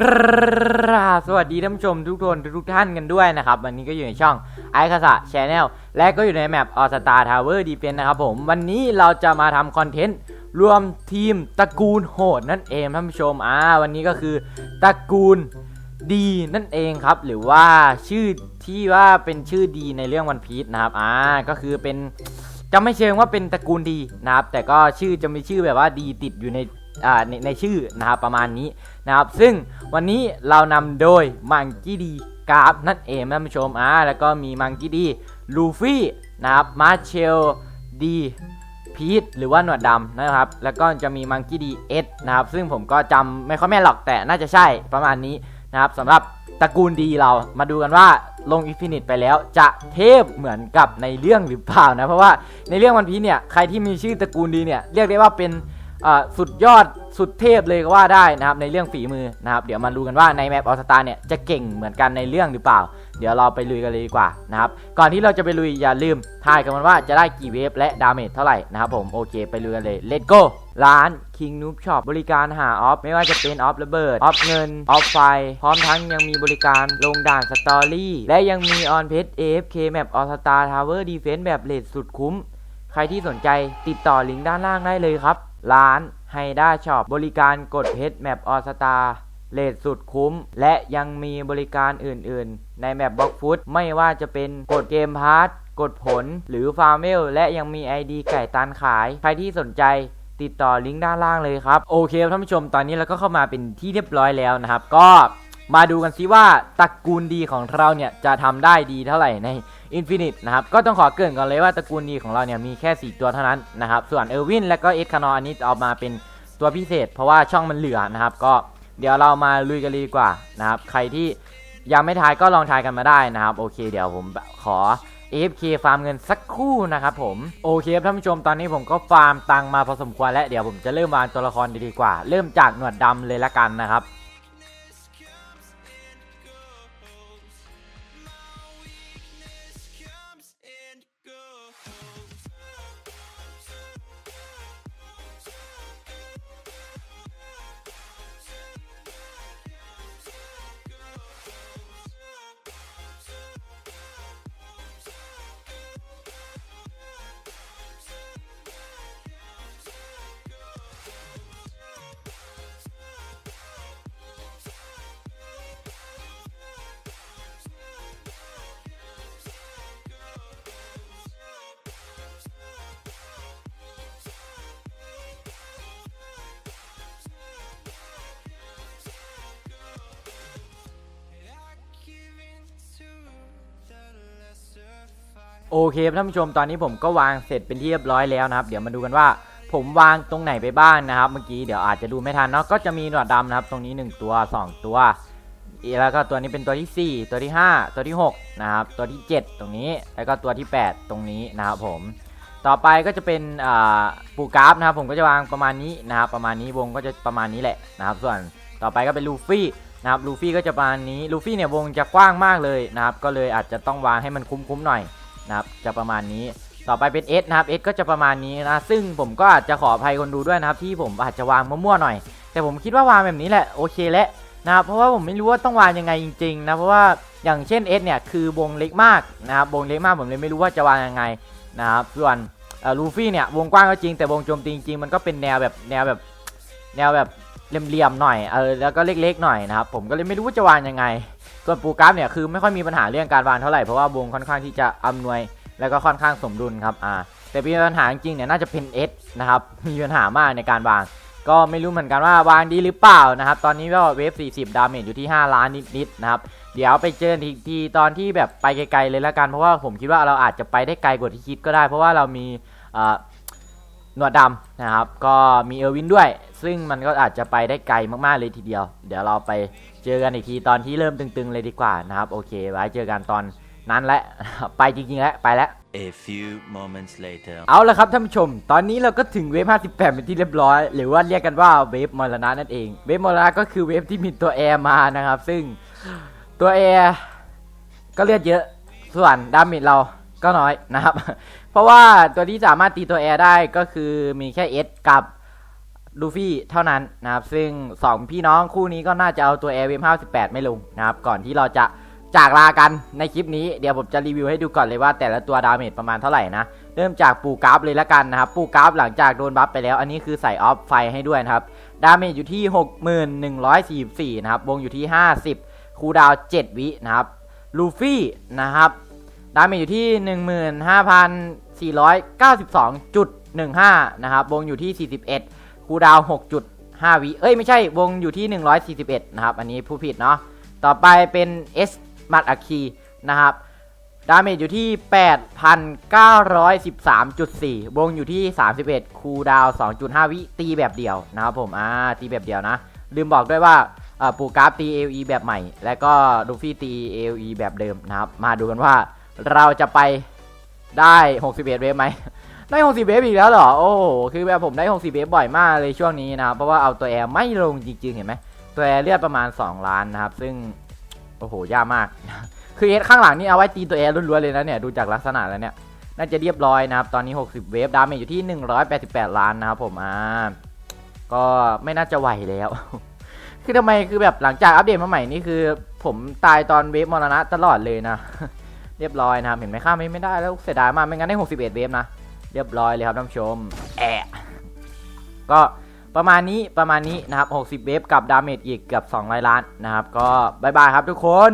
กราบสวัสดีท่านผู้ชมทุกคนทุกท่านกันด้วยนะครับ วันนี้ก็อยู่ในช่องไอคาสะชแนลและก็อยู่ในแมปออสตาทาวเวอร์ดีเฟนนะครับผมวันนี้เราจะมาทำคอนเทนต์รวมทีมตระกูลโหดนั่นเองท่านผู้ชมอ่าวันนี้ก็คือตระกูลดีนั่นเองครับ หรือว่าชื่อที่ว่าเป็นชื่อดีในเรื่องวันพีชนะครับอ่าก็คือเป็น จะไม่เชิงว่าเป็นตระกูลดีนะครับ แต่ก็ชื่อจะมีชื่อแบบว่าดีติดอยู่ในอ่าในในชื่อนะครับประมาณนี้นะครับ ซึ่งวันนี้เรานำโดยมังกี้ดีกราฟนั่นเองท่านผู้ชมอ่าแล้วก็มีมังกี้ดีลูฟี่นะครับมาเชลดีพีทหรือว่าหนวดดำนะครับ แล้วก็จะมีมังกี้ดีเอสนะครับ ซึ่งผมก็จำไม่ค่อยแม่นหรอกแต่น่าจะใช่ประมาณนี้นะครับสำหรับ ตระกูลดีเรามาดูกันว่าลงอินฟินิตไปแล้วจะเทพเหมือนกับในเรื่องหรือเปล่านะ เพราะว่าในเรื่องวันพีเนี่ยใครที่มีชื่อตระกูลดีเนี่ยเรียกได้ว่าเป็นอ่าสุดยอด สุดเทพเลยก็ว่าได้นะครับในเรื่องฝีมือนะครับเดี๋ยวมาดูกันว่าในแมปออสตาเนี่ยจะเก่งเหมือนกันในเรื่องหรือเปล่า เดี๋ยวเราไปลุยกันเลยดีกว่านะครับก่อนที่เราจะไปลุยอย่าลืมทายกันว่าจะได้กี่เวฟและดาเมจเท่าไหร่นะครับผมโอเคไปลุยกันเลย let's go ร้าน King Noob Shop บริการหาออฟไม่ว่าจะเป็นออฟระเบิดออฟเงินออฟไฟ พร้อมทั้งยังมีบริการลงด่านสตอรี่และยังมีออนเพจ AFK Map All Star Tower Defense แบบเลทสุดคุ้ม ใครที่สนใจติดต่อลิงก์ด้านล่างได้เลยครับ ร้าน ไฮด้าช็อปบริการกดเพชรแมปออสตาเลทสุดคุ้ม และยังมีบริการอื่นๆ ในแมปบล็อกฟุตไม่ว่าจะเป็นกดเกมพาร์ทกดผลหรือฟาร์มเมลและยังมี ID ไก่ตันขาย ใครที่สนใจติดต่อลิงก์ด้านล่างเลยครับ โอเคท่านผู้ชมตอนนี้เราก็เข้ามาเป็นที่เรียบร้อยแล้วนะครับ ก็ มาดูกันซิว่าตระกูลดีของเราเนี่ยจะทำได้ดีเท่าไหร่ใน Infinite นะครับ ก็ต้องขอเกริ่นก่อนเลยว่าตระกูลดีของเราเนี่ยมีแค่ 4 ตัวเท่านั้นนะครับ ส่วนเออร์วินและก็เอ็ดคานออันนี้เอามาเป็นตัวพิเศษ เพราะว่าช่องมันเหลือนะครับ ก็เดี๋ยวเรามาลุยกันเลยดีกว่านะครับ ใครที่ยังไม่ทายก็ลองทายกันมาได้นะครับ โอเคเดี๋ยวผมขอ AFK ฟาร์มเงินสักครู่นะครับผมโอเคครับท่านผู้ชมตอนนี้ผมก็ฟาร์มตังมาพอสมควรแล้วเดี๋ยวผมจะเริ่มวางตัวละครดีๆกว่า เริ่มจากหนวดดำเลยละกันนะครับ โอเคท่านผู้ชมตอนนี้ผมก็วางเสร็จเป็นที่เรียบร้อยแล้วนะครับ เดี๋ยวมาดูกันว่าผมวางตรงไหนไปบ้างนะครับเมื่อกี้เดี๋ยวอาจจะดูไม่ทันเนาะก็จะมีหนวดดำนะครับ ตรงนี้ 1 ตัว 2 ตัว แล้วก็ตัวนี้เป็นตัวที่ 4 ตัวที่ 5 ตัวที่ 6 นะครับ ตัวที่ 7 ตรงนี้แล้วก็ตัวที่ 8 ตรงนี้นะครับผมต่อไปก็จะเป็นปูกราฟนะครับ ผมก็จะวางประมาณนี้นะครับประมาณนี้วงก็จะประมาณนี้แหละนะครับ ส่วนต่อไปก็เป็นลูฟี่นะครับลูฟี่ก็จะประมาณนี้ลูฟี่เนี่ยวงจะกว้างมากเลยนะครับ ก็เลยอาจจะต้องวางให้มันคุ้มๆหน่อย นะครับจะประมาณนี้ต่อไปเป็น S นะครับ S ก็จะประมาณนี้นะซึ่งผมก็อาจจะขออภัยคนดูด้วยนะครับที่ผมอาจจะวางมั่วๆหน่อย แต่ผมคิดว่าวางแบบนี้แหละโอเคแล้วนะครับเพราะว่าผมไม่รู้ว่าต้องวางยังไงจริงๆนะเพราะว่าอย่างเช่น S เนี่ยคือวงเล็กมากนะครับวงเล็กมากผมเลยไม่รู้ว่าจะวางยังไงนะครับส่วนลูฟี่เนี่ยวงกว้างก็จริงแต่วงโจมตีจริงๆมันก็เป็นแนวแบบแนวแบบแนวแบบเหลี่ยมๆหน่อยเออแล้วก็เล็กๆหน่อยนะครับผมก็เลยไม่รู้ว่าจะวางยังไง ส่วนปูกราฟเนี่ยคือไม่ค่อยมีปัญหาเรื่องการวางเท่าไหร่เพราะว่าวงค่อนข้างที่จะอำนวย แล้วก็ค่อนข้างสมดุลครับอ่าแต่มีปัญหาจริงๆเนี่ยน่าจะเป็น S นะครับมีปัญหามากในการวาง ก็ไม่รู้เหมือนกันว่าวางดีหรือเปล่านะครับตอนนี้ก็เวฟ 40 ดาเมจอยู่ที่ 5 ล้านนิดๆนะครับเดี๋ยวไปเจอทีทีตอนที่แบบไปไกลๆเลยละกันเพราะว่าผมคิดว่าเราอาจจะไปได้ไกลกว่าที่คิดก็ได้ เพราะว่าเรามีอ่า หนวดดำนะครับ ก็มีเออร์วินด้วย ซึ่งมันก็อาจจะไปได้ไกลมากๆเลยทีเดียว เดี๋ยวเราไปเจอกันอีกทีตอนที่เริ่มตึงๆเลยดีกว่านะครับโอเค ไว้เจอกันตอนนั้นแหละไปจริงๆแล้วไปแล้ว A few moments later. เอาละครับท่านผู้ชม ตอนนี้เราก็ถึงเวฟ 58 เป็นที่เรียบร้อย หรือว่าเรียกกันว่าเวฟมรณะนั่นเอง เวฟมรณะก็คือเวฟที่มีตัวแอร์มานะครับ ซึ่งตัวแอร์ก็เลือดเยอะ ส่วนดาเมจเรา ก็น้อยนะครับ เพราะว่าตัวที่สามารถตีตัวแอร์ได้ก็คือมีแค่เอสกับลูฟี่เท่านั้นนะครับ ซึ่ง 2 พี่น้องคู่นี้ก็น่าจะเอาตัว Air w a v 58ไม่ลงนะครับ ก่อนที่เราจะจากลากันในคลิปนี้เดี๋ยวผมจะรีวิวให้ดูก่อนเลยว่าแต่ละตัวดาเมจประมาณเท่าไหร่นะ เริ่มจากปูกราฟเลยละกันนะครับ ปูกราฟหลังจากโดนบัฟไปแล้ว อันนี้คือใส่ออฟไฟให้ด้วยนะครับ ดาเมจอยู่ที่ 6144 นะครับ วงอยู่ที่ 50 คูดาว 7 วินะครับ ลูฟี่นะครับ ดาเมจอยู่ที่ 15,492.15 นะครับ วงอยู่ที่ 41 คูดาว 6.5 วิ เอ้ย ไม่ใช่ วงอยู่ที่ 141 นะครับ อันนี้ผู้ผิดเนาะ ต่อไปเป็น S มัดอาคีนะครับ ดาเมจอยู่ที่ 8,913.4 วงอยู่ที่ 31 คูดาว 2.5 วิ ตีแบบเดียวนะครับผม อ่า ตีแบบเดียวนะ ลืมบอกด้วยว่าเอ่อปูกราฟตี AOE แบบใหม่ แล้วก็ลูฟี่ตี AOE แบบเดิมนะครับ มาดูกันว่า เราจะไปได้ 61 เวฟไหม ได้ 60 เวฟอีกแล้วเหรอ โอ้โห คือแบบผมได้ 60 เวฟบ่อยมากเลยช่วงนี้นะครับ เพราะว่าเอาตัวแอร์ไม่ลงจริงๆ เห็นไหม ตัวแอร์เลือดประมาณ 2 ล้านนะครับ ซึ่ง โอ้โห ยากมาก คือเอสข้างหลังนี่เอาไว้ตีตัวแอร์ล้วนๆเลยนะเนี่ย ดูจากลักษณะแล้วเนี่ย น่าจะเรียบร้อยนะครับ ตอนนี้ 60 เวฟ ดาเมจอยู่ที่ 188 ล้านนะครับผมอ่าก็ไม่น่าจะไหวแล้ว คือทำไม คือแบบหลังจากอัปเดตมาใหม่นี่คือ ผมตายตอนเวฟมรณะตลอดเลยนะ เรียบร้อยนะครับ เห็นไหมข้ามไม่ได้แล้วเสียดายมากไม่งั้นได้ 61 เวฟนะ เรียบร้อยเลยครับท่านผู้ชม แอะก็ประมาณนี้ประมาณนี้นะครับ 60 เวฟกับดาเมจอีกเกือบ200ล้านนะครับ ก็บายบายครับทุกคน